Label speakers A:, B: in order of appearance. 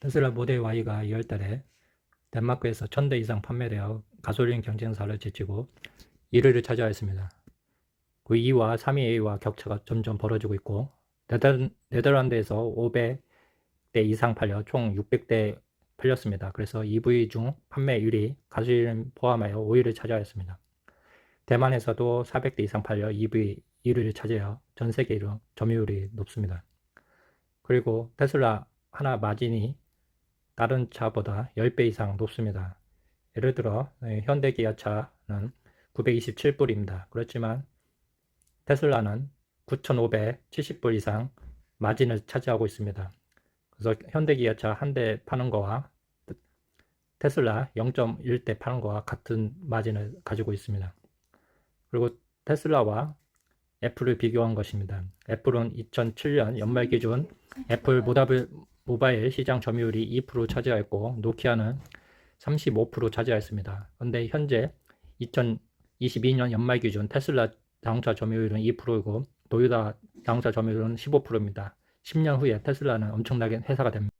A: 테슬라 모델 Y가 2월달에 덴마크에서 1000대 이상 판매되어 가솔린 경쟁사를 제치고 1위를 차지하였습니다. 그 2위와 3위와 격차가 점점 벌어지고 있고 네덜, 네덜란드에서 500대 이상 팔려 총 600대 팔렸습니다. 그래서 EV 중 판매 1위 가솔린 포함하여 5위를 차지하였습니다. 대만에서도 400대 이상 팔려 EV 1위를 차지하여 전 세계 1위 점유율이 높습니다. 그리고 테슬라 하나 마진이 다른 차보다 10배 이상 높습니다. 예를 들어 네, 현대 기아차는 927불입니다. 그렇지만 테슬라는 9,570불 이상 마진을 차지하고 있습니다. 그래서 현대 기아차 한 대 파는 거와 테슬라 0.1대 파는 거와 같은 마진을 가지고 있습니다. 그리고 테슬라와 애플을 비교한 것입니다. 애플은 2007년 연말 기준 애플 모바일, 모바일 시장 점유율이 2% 차지하였고 노키아는 35% 차지하였습니다. 그런데 현재 2022년 연말 기준 테슬라 자동차 점유율은 2%이고 도요타 자동차 점유율은 15%입니다. 10년 후에 테슬라는 엄청나게 회사가 됩니다.